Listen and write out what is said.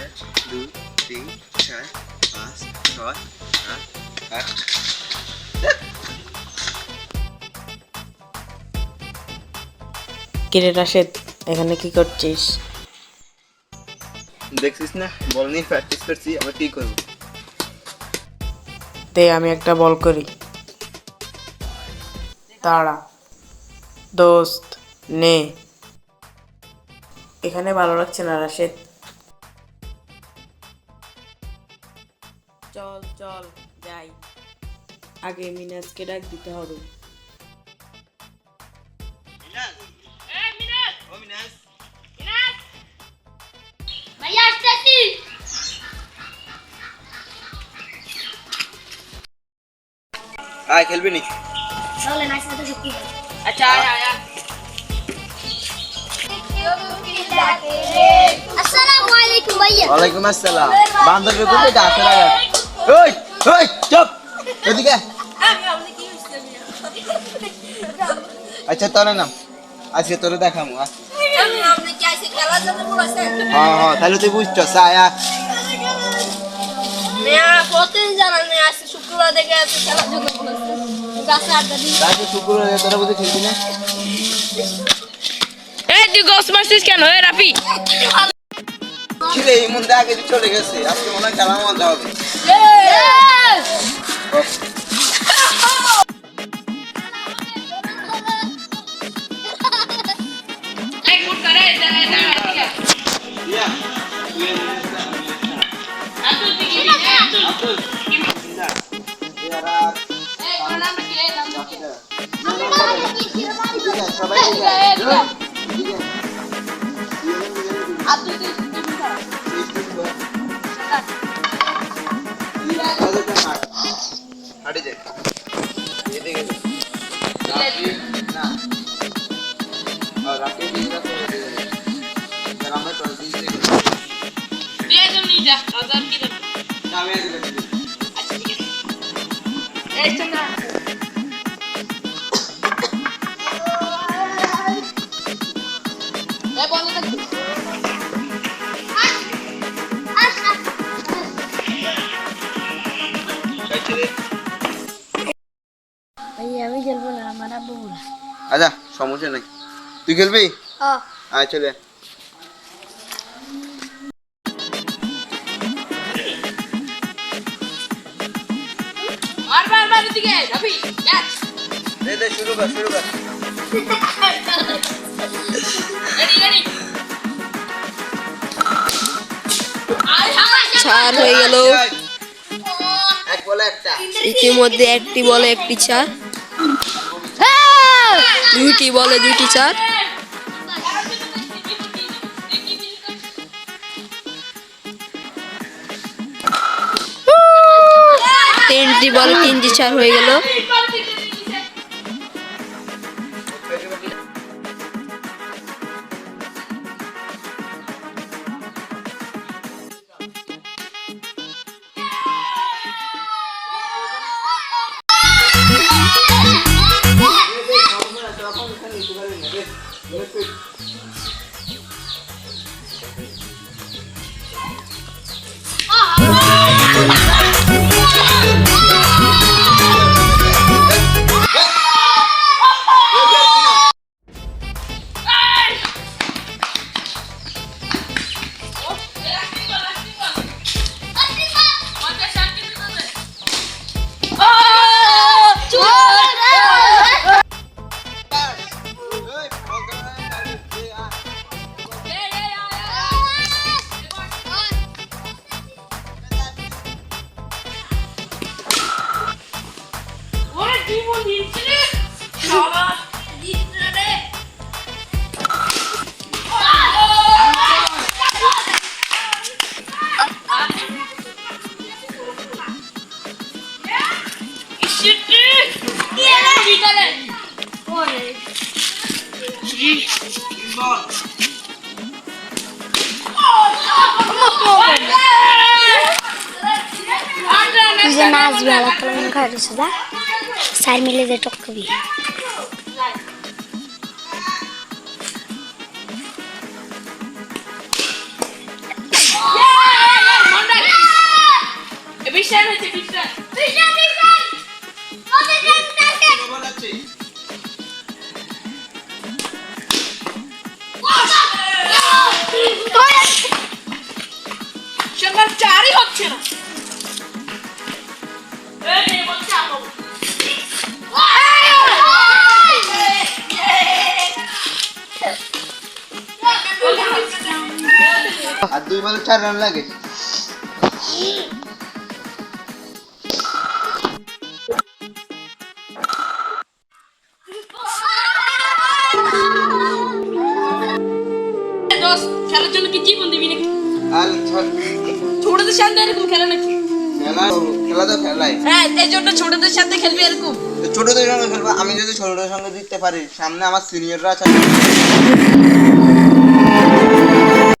এক দুই তিন চার পাঁচ ছয় সাত আট কিরে রাশেদ এখানে কি করছিস? দেখছিস না? বল নিয়ে প্র্যাকটিস করছি আবার কি করব? দে আমি একটা বল করি। তাড়া দোস্ত নে। এখানে ভালো লাগছে না রাশেদ। চল চল যাই। আগে মিনাজকে ডাক দিতে হবে। আয় খেলবি নি? চলে না সাথে আচ্ছা আয় আয় আয়। আসসালামু আলাইকুম ভাইয়া। ওয়ালাইকুম আসসালাম বান্ধবী কোথায় ডাকে লাগা ওই ওই চুপ। এদিকে। আচ্ছা তোরে নাম। আজকে তোরে দেখামু। হ্যাঁ হ্যাঁ তাহলে তুই মেয়ে আসছে শুক্রবার দেখে আসছে খেলার জন্য বলেছে। গাছে আড্ডা দিই তাহলে শুক্রবার তোরা বুঝে খেলবি না? এই তুই গোস মারছিস কেন? এ রাফি। খিরে এই মধ্যে আগে যে চলে গেছে আজকে মনে হয় খেলা মজা হবে হাঁটে যাই। না আচ্ছা সমস্যা নাই। তুই খেলবি? হ্যাঁ আয় চলে দে দে শুরু কর শুরু কর। চার হয়ে গেল। এক বলে একটা। ইতিমধ্যে একটি বলে একটি চার দুইটি বলে দুইটি চার? তিনটি বলে তিনটি চার হয়ে গেল। Oh, no! Oh, é Oh, no! Oh, no! Oh, no! कर सुधा सार मिले दे टक्क भी বিশাল হচ্ছে বিশাল বিশাল বিশাল ওদের নাম ডাকে বলাচ্ছি সন্ধ্যা চারই হচ্ছে না দুই বলে চার রান লাগে। খেলার জন্য কি জীবন দিবি নাকি? আর ছোটদের সাথে এরকম খেলা নাকি? খেলা খেলা তো খেলাই। হ্যাঁ এই জন্য ছোটদের সাথে খেলবি এরকম। ছোটদের সঙ্গে খেলব। আমি যদি ছোটদের সঙ্গে জিততে পারি সামনে আমার সিনিয়ররা আছে।